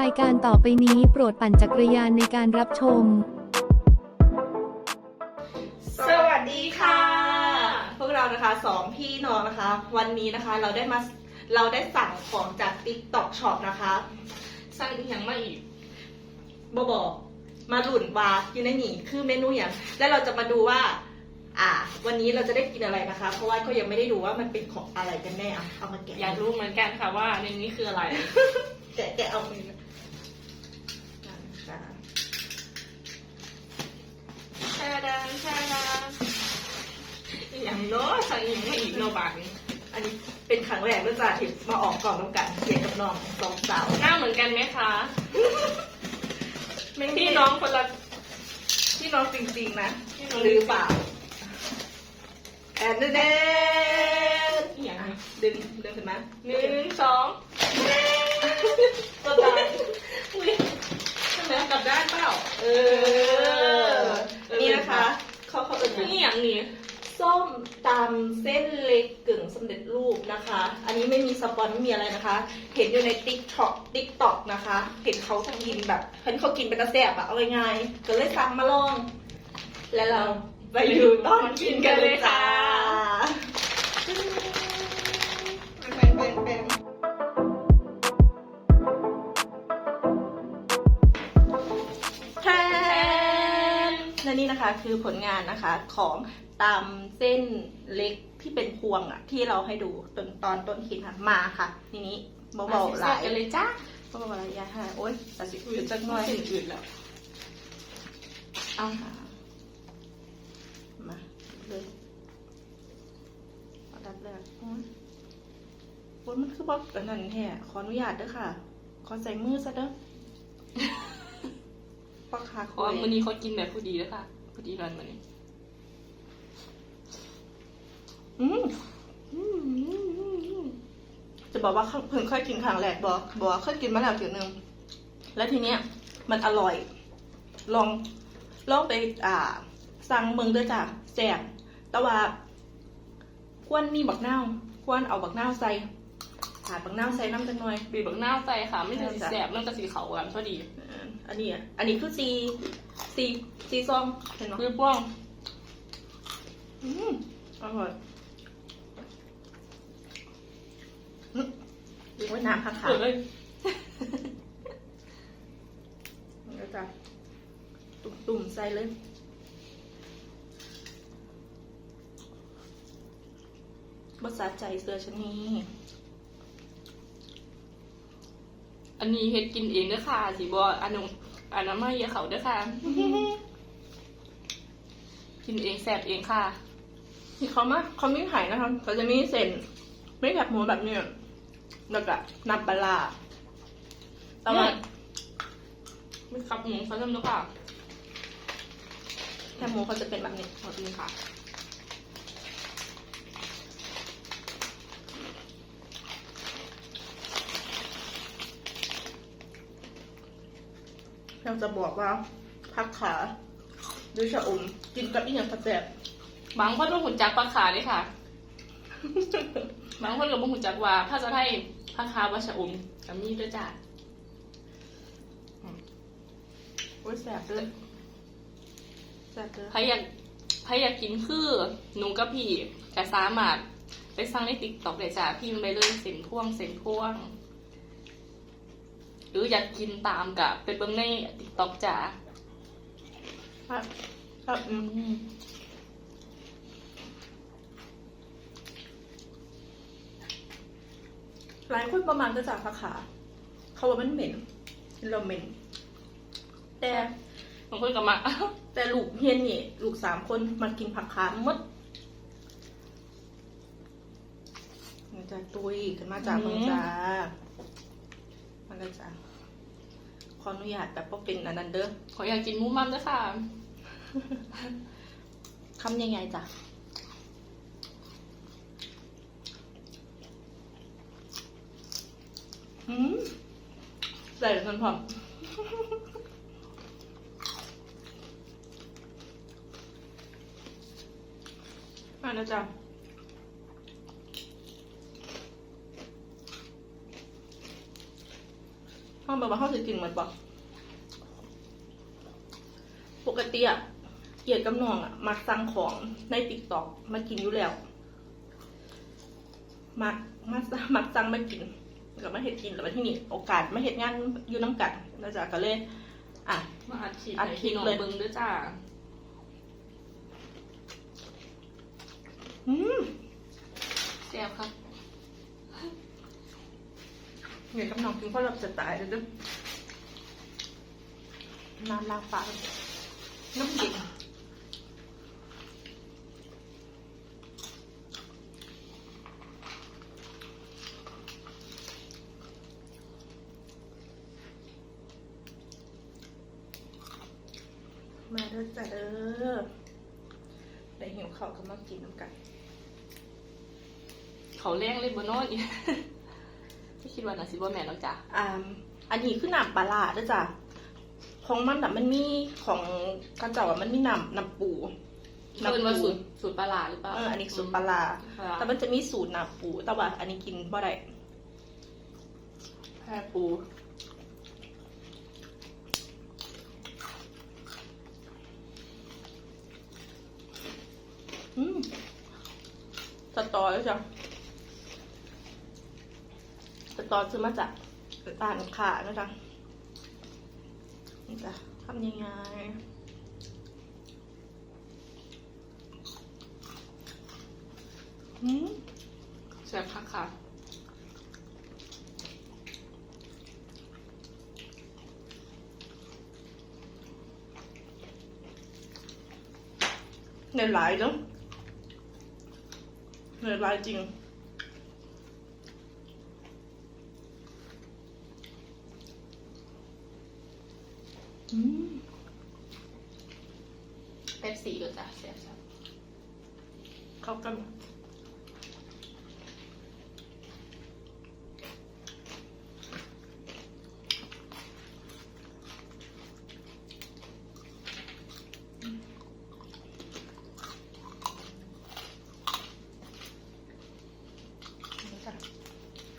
รายการต่อไปนี้โปรดปั่นจักรยานในการรับชม สวัสดีค่ะ พวกเรานะคะสองพี่น้องนะคะ วันนี้นะคะเราได้มาเราได้สั่งของจาก TikTok Shop นะคะ สั่งอีกอย่างมาอีกบบอกมาหลุนวาอยู่ในนี่คือเมนูอย่างแล้วเราจะมาดูว่า อ่า วันนี้เราจะได้กินอะไรนะคะ เพราะว่าเขายังไม่ได้ดูว่ามันเป็นของอะไรกันแน่อะเอามาแกะอยากรู้เหมือนกันค่ะว่าในนี้คืออะไร แกะแกะเอามือ เนาะสั่งอีกอย่างมาอีกโนบางอันนี้เป็นครั้งแรกด้วยจ้าที่มาออกกล่องต้องกันเขียนกับน้องสองสาวหน้าเหมือนกันไหมคะไม่พี่น้องคนละพี่น้องจริงๆนะพี่น้องหรือเปล่าแอนเดนอีกอย่างดึงดึงขึ้นมาหนึ่งสองตัวตายอุ้ยใช่ไหมกลับด้านเปล่าเออนี่นะคะเขาเขาเอ่ยนี่อย่างนี้ส้ม ตำเส้นเล็กกึ่งสำเร็จรูปนะคะ อันนี้ไม่มีสปอนไม่มีอะไรนะคะ เห็นอยู่ในติ๊กช็อกติ๊กต็อกนะคะ เห็นเขากินแบบเห็นเขากินเป็นกระแสบอะเอาง่ายๆก็เลยสั่งมาลอง แล้วเราไปดูตอนกินกันเลยค่ะ นี่นะคะคือผลงานนะคะของตำเส้นเล็กที่เป็นพวงอะที่เราให้ดูตอนตอนต้นคลิปค่ะมาค่ะ ทีนี้เบาๆหลายกันเลยจ้าเบาๆหลายอยาค่ะโอ๊ยตัดสิอื่นจักหน่อยสิ่งอื่นแล้วเอาค่ะมาเลยเอาดับแรกโอ้ยโอ้ยมันคือบอกอันนั้นแท้ขออนุญาตเด้อค่ะ ขอใส่มือซะเด้อปอกขาเพคุราะว่ายมื้อนี้เขากินแบบผู้ดีแล้วค่ะ ผู้ดีกันมื้อนี้อืมอืมอืมอืมอืมจะบอกว่าเพิ่งเคยกินครั้งแรกบอกบอกว่าเคยกินมาแล้วทีนึงแล้วทีเนี้ย มันอร่อย ลองลองไป อ่า สั่งเมืองด้วยจ้ะแซ่บแต่ว่าควรมีบักนาวควรเอาบักนาวใส่ขาดบักนาวใส่น้ำจังหน่อยบีบบักหน้าวใส่ค่ะไม่ใช่สีแสบเรื่องกระสีเขากันพอดีเอ่ออันนี้อะอันนี้คือซี ซีซีซองเห็นไหมคือป้วงอืมอร่อยอืมดูว่าน้ำค่ะค่ะเปิดเลยเดี๋ยวจ้ะตุ่มๆใส่เลยบสาใจเสือชะนีอันนี้เฮ็ดกินเองเด้อค่ะสีบออันนั้น อันนั้นไม่เยอะเขาเด้อค่ะ กินเองแสบเองค่ะที่เขามาเขาไม่ขายนะคะเขาจะมีเส้นไม่แบบหมูแบบเนี้ยแล้วก็น้ำปลาร้าแต่ว่าไม่ครับหมูเขาทำเด้อค่ะแค่หมูเขาจะเป็นแบบนี้ขอบคุณค่ะ เราจะบอกว่าพักขาหรือชะอมกินกับอีกอย่างกระแสบบางคนก็หุ่นจักปลาขาเลยค่ะ บางคนก็บ่หุ่นจักว่าถ้าจะให้ปลาคาวัชะอมกับมีด้วยจ้ะโอ้ยแสบเลยแสบเลยใครอยากใครอยากกินคือหนูกับพี่ก็สามารถไปสั่งในติ๊กต็อกเลยจ้ะพิมพ์ไปเลยเส้นพ่วงเส้นพ่วง หรืออยากกินตามกับไปเบิ่งในติ๊กต็อกจ้ะครับครับอือืมมหลายคนประมาณก็จากพักขา เขาว่ามันเหม็นเราเหม็น แต่บางคนก็มา แต่ลูกเฮียนนี่ ลูกสามคนมันกินผักขาหมดมันจะตุยขึ้นมาจากอืมเมืองจ้ามันก็จะข ออนุญาตแบบว่าเป็นอันนั้นเด้อขออยากกินหมูมัมด้วยค่ะคำยังไงจ้ะอืมใส่กันพร้อมอะนะจ๊ะ ห้องแบบว่าห้องจะกินเหมือนปะปกติอะเกียรติกับน้องอะมักสั่งของในติ๊กต็อกมากินอยู่แล้วมักมักมักสั่งมากินกับมาเห็ดกินแล้วมาที่นี่โอกาสมาเห็ดงานอยู่น้ำกัดแล้วจากก็เลยอะมาอัดคลิปอัดให้คลิพี่ปน้องเลยเบิ่งด้วยจ้าอืมแซ่บครับ เห็นกับน้องกินข้าวเราจะตายเลยเด้อน้ำลาฟ้าน้ำเย็นมาเด้อจ้ะเด้อได้หิวข้าวก็มากินน้ำกัน เขาแรงเลยบนน้นอีก คิดว่าน่ะสิบ่แม่นหรอกจ้ะอ่าอันนี้คือน้ำปลาร้าเด้อจ้ะของมันอะมันมีของกระเจ้าอะมันมีน้ำน้ำปูเพิ่นว่าสูตรสูตรปลาร้าหรือเปล่าเอออันนี้สูตรปลาร้าปลาร้าแต่มันจะมีสูตรน้ำปูแต่ว่า อันนี้กินบ่ได้แค่ปูอืมสตอแล้วจ้ะส ตอซื้อมาจากร้านขานะจ๊ะนี่จ้ะทำยังไงอืมแซ่บคักค่ะเหนื่อยหลายเนาะเหนื่อยหลายจริง เป๊ปซี่ก็จ้ะแซ่บจ้ะเข้ากัน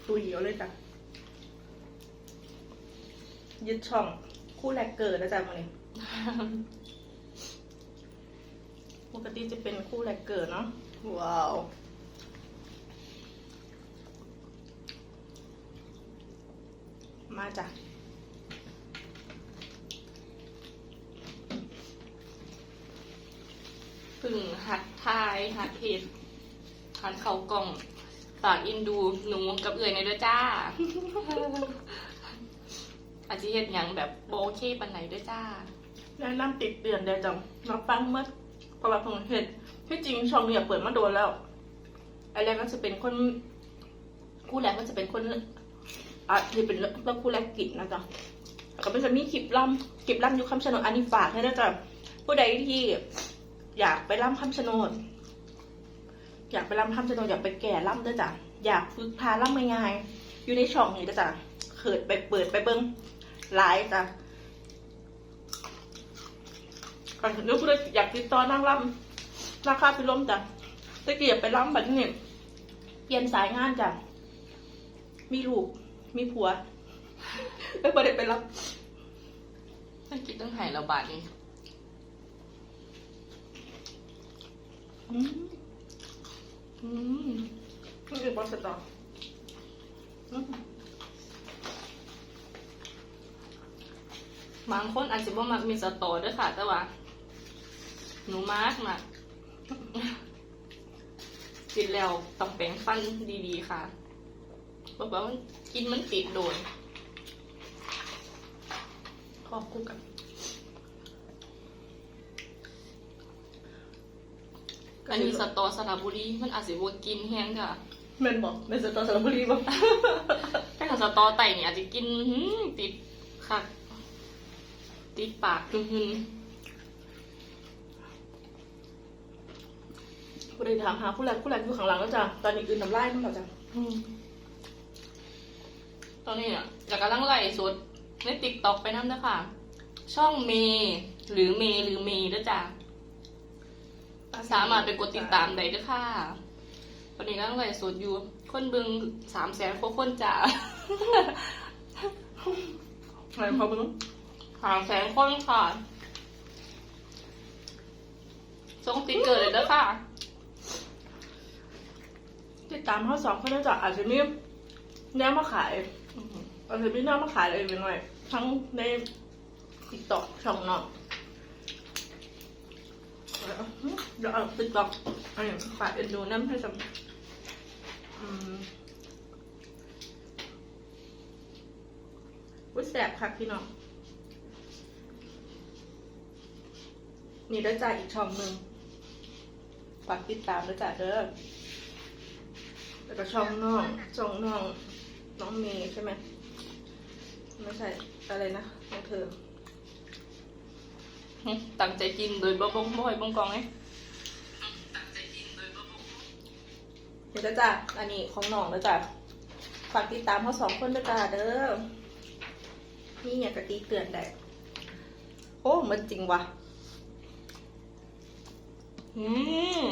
ตุยเอาเลยจ้ะยึดช่อง คู่แรกเกิดนะจ๊ะมันนี้ปกติจะเป็นคู่แรกเกิดเนาะว้าวมาจ้ะเพึ่งหัดทาย หัดเพจหัดเข้ากล่องฝากอินดูหนูกับเอื่อยในอยเด้อจ้า อาจจะเห็นอย่างแบบโบโอเคปันไหนด้อจ้าแนะนำติดเตือนเดียวจังมาฟังเมื่อเพราะว่าผมเห็นที่จริงช่องเนี่ยเปิดมาโดนแล้วไอ้แรกก็จะเป็นคน คู่แรกก็จะเป็นคนอะที่เป็นเรื่องคู่แรกกิจนะจ๊ะแล้วก็เป็นจะมีคลิปล่ำคลิปล่ำอยู่คำชะโนดอันนี้ฝากให้นะจ๊ะผู้ใดที่อยากไปล่ำคำชะโนดอยากไปล่ำคำชะโนดอยากไปแก่ล่ำด้วยจ้ะอยากฝึกพาล่ำง่ายๆอยู่ในช่องนี้ด้จ้ะเขิดไปเปิดไปเบิ้ง ไลฟ์จ้ะก่อนนึกเลยอยากติดต่อนั่งร่ำราคาพิลมจ้ะตะเกียบไปร่ำแบบนี้เปลี่ยนสายงานจ้ะ มีลูก มีผัว ไม่ประเด็ไปรับไม่คิดต้องหายเราบาทนี้อืมอืมนี่คือบอสตออืม บางคนอาจจะว่ามักมีสตอด้วยค่ะ แต่ว่า หนูมากมากกินแล้วต้องแปรงฟันดีๆค่ะบอกว่ามันกินมันติดโดนขอบคู่กันอันนี้สตอสระบุรีมันอาจจะว่ากินแห้งค่ะแม่นบอกในสตอสระบุรีบอกแต่ของสตอไต่เนี่ยอาจจะกินหืมติดค่ะ ติดปากหึ่งผู้ใดถามหาผู้แรกผู้แรกอยู่ข้างหลังแล้วจ้ะตอนนี้อื่นน้ำลายมันแล้วจ้ะๆอืมตอนนี้เนี่ยอยากกำลังไล่สดในติ๊กต็อกไปนั่นนะคะช่องเมย์หรือเมย์หรือเมย์ด้วยจ้ะสามารถไปกดติดตามได้ด้วยค่ะตอนนี้กำลังไลฟ์สดอยู่ คนเบึงสามแสนกว่าคนจ้ะอะไรพอมึง หาแสนคนค่ะส่งติ๊กเกอร์เลยเด้อค่ะ ติดตามเขาสองคนน่าจะอาจจะมีแนวมาขายอาจจะมีแนวมาขายอะไรไปหน่อย ทั้งในติ๊กต็อกช่องนอกเดี๋ยวเอาติ๊กต็อกอันนี้ฝากเอ็นดูน้ำให้จำวุ้ยแสบค่ะพี่น้อง นี่ได้จ่าอีกช่องหนึ่งฝากติดตามด้วยจ้ะเด้อแล้วก็ช่องน้องช่องน้องน้องเมย์ใช่ไหมไม่ใช่อะไรนะของเธอตั้งใจกินโดยบ่บงบ่อยบงกองไงเดี๋ยวจะจ้ะอันนี้ของน้องแล้วจ้ะฝากติดตามเขาสองคนด้วยจ้ะเด้อนี่เนี่ยกะตีเตือนได้โอ้มันจริงว่ะ อืม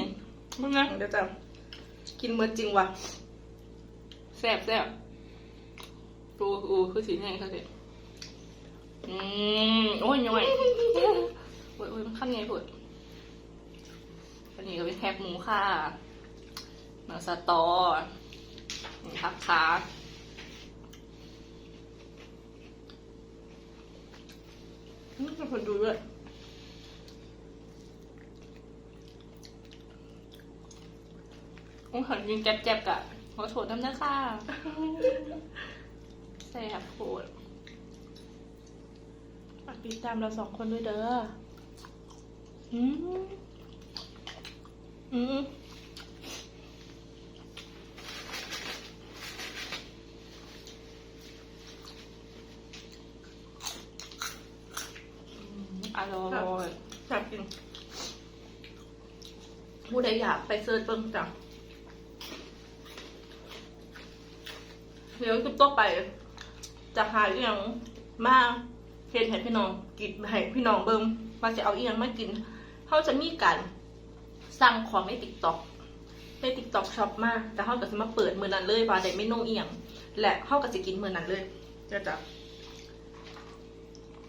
มึงนะเดี๋ยวจะกินเหมือนจริงว่ะแซ่บแซ่บตูอูคือสีแดงเขาเด็อืมโอ้ยย่อยโอ้ยโอ้ยมันขั้นไงผุดอันนี้ก็เป็นแคบหมูค่ะเนื้อสตอนี่ครับขาอืมเป็นคนดูด้วย โอ้ยหันยิงแจ๊บๆกะขอโทษน้ำนะค่ะแซ่บโผดฝากติดตามเราสองคนด้วยเด้อ อืม อืมอร่อยอยากกินผู้ใดอยากไปเซิร์ชเบิ่งจ้ะ เดี๋ยวคลิปต่อไป จะหาเอียงมาเฮ็ดให้พี่น้องกินให้พี่น้องเบิ่งว่าจะเอาเอียงมากินเขาจะมีการสั่งของในติ๊กต็อกในติ๊กต็อกช็อปมาก แต่เขาก็จะมาเปิดมือนั้นเลยว่าได้เมนูเอียง และเขาก็จะกินมือนั้นเลยจะจะ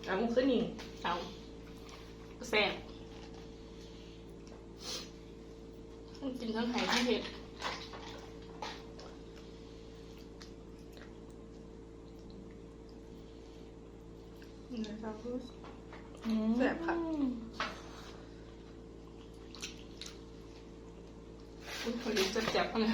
เอาขึ้นนี่เอาแซ่บกินทั้งไข่ทั้งเผ็ด นะครับแซ่บค่ะอุ้ยเขาลิ้นจะจับๆเลย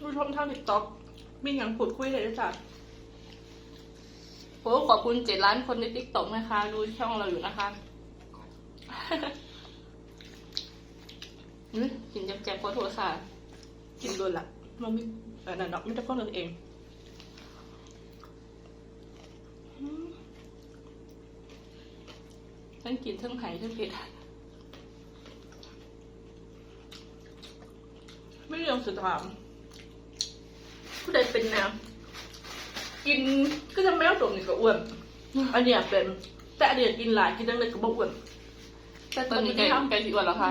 ผู้ชมทางติ๊กต็อกมีอย่างพูดคุยเลยจ้ะ โอ้ขอบคุณเจ็ดล้านคนในติ๊กต็อกนะคะ ดูช่องเราอยู่นะคะอื้อกินแจ๊บๆขอโทษค่ะ กินโดนละมันไม่เออนั่นดอกไม่ได้พ้นเองอืมทั้งกินทั้งไข่ทั้งเผ็ดไม่เรื่องสุดถามผู้ใดเป็นแนว กินก็จะแมวตรงนี้ก็อ้วน อันเนี้ยเป็น แต่อันเนี้ยกินหลายกินตั้งแต่ก็บ่อ้วน แต่ตอนนี้ไก่ทำไก่สีอ้วนแล้วค่ะ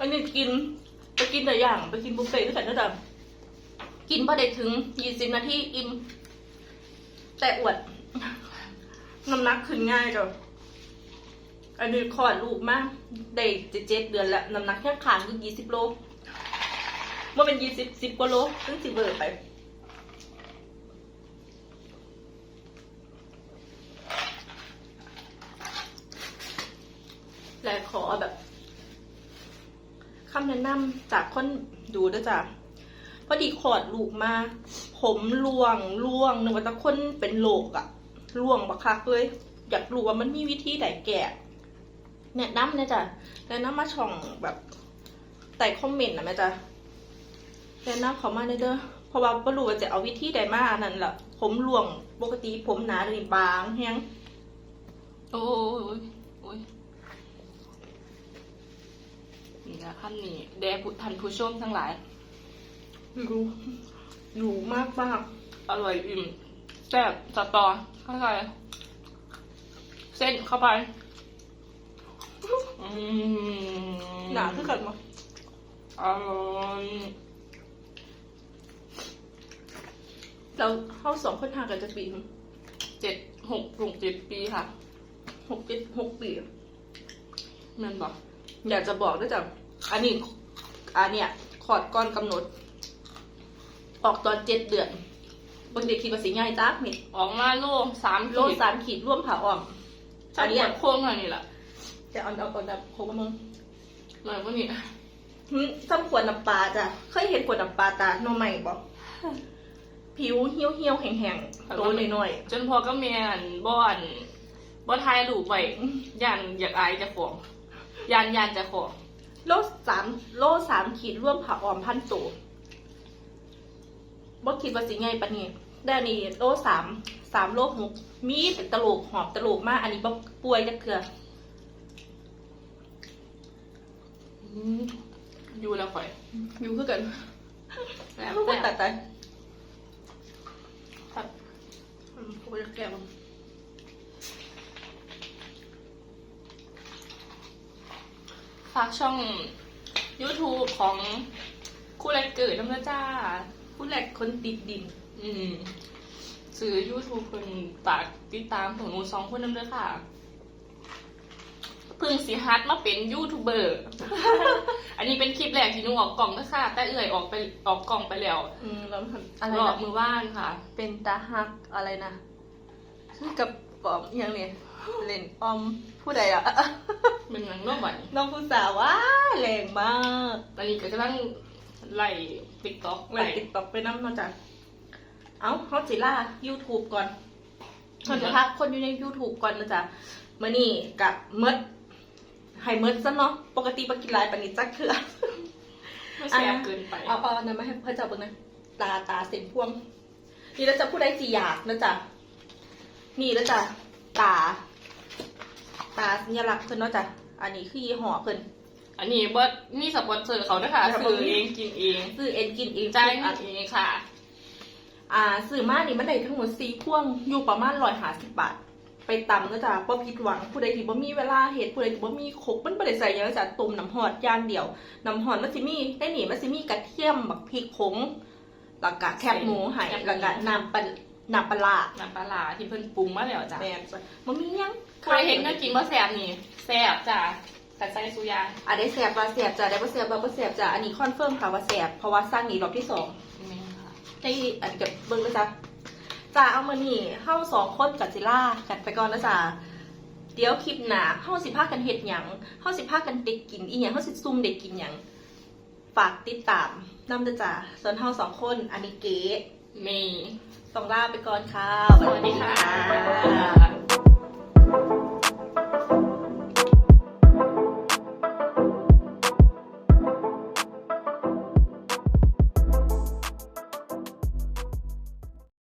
อันนี้กินไปกินแต่อย่างไปกินบุฟเฟ่ต์ด้วยกันนะจ๊ะกินพอได้ถึงยี่สิบนาทีอิ่มแต่อวดน้ำหนักขึ้นง่ายจ้ะอันนี้คลอดลูกมากได้เจ็ดเจ็ดเดือนแล้วน้ำหนักแค่ขาดคือยี่สิบโลว่าเป็นยี่สิบสิบกว่าโลซึ่งสิเบิร์ไป และขอแบบคำแนะนำจากคนดูด้วยจ้ะพอดีขอดลูกมา ผมร่วงร่วงนึกว่าตะคนเป็นโรคอะร่วงบักคักเลย อยากรู้ว่ามันมีวิธีไหนแก่แนะนำนี่ยจ้ะแนะนำมาช่องแบบใต้คอมเมนต์นะแม่จ้ะแนะนำเขามาเด้อเพราะว่าไม่รู้ว่าจะเอาวิธีใดมาอันนั่นแหละผมร่วงปกติผมหนาเลยบางแฮงโอ้ยโอ้ยโอ้ย นี่นะคำนี้แด่ผู้ทันผู้ชมทั้งหลายไม่รู้อยู่มากมากอร่อยอิ่มแซ่บสตอเข้าใจเส้นเข้าไปอืมๆหนาขึ้นกันมาอร่อยเราเข้าสองคนทางกันจะปีเจ็ดหกหกเจ็ดปีค่ะหกเจ็ดหกปีแมันบอก อยากจะบอกด้วยจ้ะอันนี้อันเนี้ยขอดก้อนกำหนด ออกตอนเจ็ดเดือนบางเด็กคิดว่าสิง่ายจ้านี่ออกมาโลสามโลสามขีดร่วมผ่าอ่อมอันนี้โค้งอะไรนี่แหละจะเอาเอาเอาแบบโคกบมึงหน่อยพวกนี้หึซ้ำขวดน้ำปลาจ้ะเคยเห็นขวดน้ำปลาตาโนใหม่บอกผิวเหี่ยวเหี่ยวๆแห้งๆโตหน่อยจนพอก็เมียนบ่อนบ่ทายรูปไว้ยันอยากอายเจะของ ยันยันเจะของๆโลสามโลสามขีดร่วมผ่าอ่อมพันตัวบ่คิดว่าสิง่ายปะนี่ได้อันนี่โลสามสามโลหกมีเป็นตะโลกหอบตะโลกมากอันนี้บ่ป่วยจักเถื่ออืมอยู่แล้วข่อย อยู่คือกันแซ่บทุกคนแซ่ตับดใจครับอืมเขาจะแก้มั ฝากช่อง YouTube ของคู่แรกเกิดน้ำนะจ้าผู้แหลกคนติดดิน อืมสื่อ YouTube เพิ่นฝากติดตามของหนูสองคนน้ำเด้อค่ะเพิ่งสิฮัดมาเป็นยูทูบเบอร์ อันนี้เป็นคลิปแรกที่หนูออกกล่องนะคะแต่เอื่อยออกไปออกกล่องไปแล้วอืมแล้วมันอะไรรอบนะมือว่านค่ะ เป็นตาฮักอะไรนะคือกับ ปอมอยังเนี่ยเล่นออมผู้ใดอะเป็นหนังโน้บันน้องผู้สาวว้าแรงมากตอนนี้ก็กำลังไล่ติ๊กต็อกเล่นติ๊กต็อกไปน้ำเนอกจากเอ้าเขาจิล่า YouTube ก่อนเขาจะพักคนอยู่ใน YouTube ก่อนนะจ๊ะมื่อนี่กับเมดให้เมดซะเนาะปกติปกินหลายปานนิจักเถื่อไม่แซ่บเกินไปเอาเอาอันนั้นมาให้เพื่อจับเบิ่งนะตาตาเส้นพวงนี่แล้วจะพูดได้สี่อย่างนะจ๊ะ นี่แล้วจ้ะตา ตาสัญลักษณ์เพิ่นเนาะจ้ะอันนี้คือยี่ห้อเพิ่นอันนี้เบิร์ดมีสปอนเซอร์เขานะคะครับซื้อเองกินเองซื้อเอ็นกินเองจ่ายอะเงินเองค่ะ อ่าซื้อมานี่มันได้ทั้งหมดสี่พวงอยู่ประมาณร้อยห้าสิบบาท ไปตำนะจ๊ะบ่ผิดหวังผู้ใดที่บ่มีเวลาเฮ็ดผู้ใดที่บ่มีครกมันบ่ได้ใส่หยังจ้ะต้มน้ำฮอดอย่างเดียวน้ำฮอดมันสิมีได้นี่มันสิมีกระเทียมบักพริกผงแล้วก็แคบหมูให้แคบหมูแล้วก็น้ำปลา น้ำปลาร้าน้ำปลาร้าที่เพิ่นปรุงมาแล้วจ้ะแม่นจ้ะมันมีหยังใครเห็นก็กินว่าแซ่บนี่แซ่บจ้ะแต่ใส่สุยาอะได้แสบว่าแสบจ้ะได้บ่แสบว่าบ่แสบจ้ะอันนี้คอนเฟิร์มค่ะว่าแสบเพราะว่าสร้างนี้รอบที่สองแม่ค่ะให้อันกับเบิ่งเลยจ้ะจ้าเอามานี่เฮาสองคนกับจิล่ากันไปก่อนนะจ้ะเดี๋ยวคลิปหน้าเฮาสิพากันเฮ็ดหยังเฮาสิพากันเด็กกินอีหยังเฮาสิซุ่มเด็กกินหยังฝากติดตามนำเด้อจ้ะส่วนเฮาสองคนอันนี้เก๋เมย์ ต้องลาไปก่อนค่ะสวัสดีค่ะ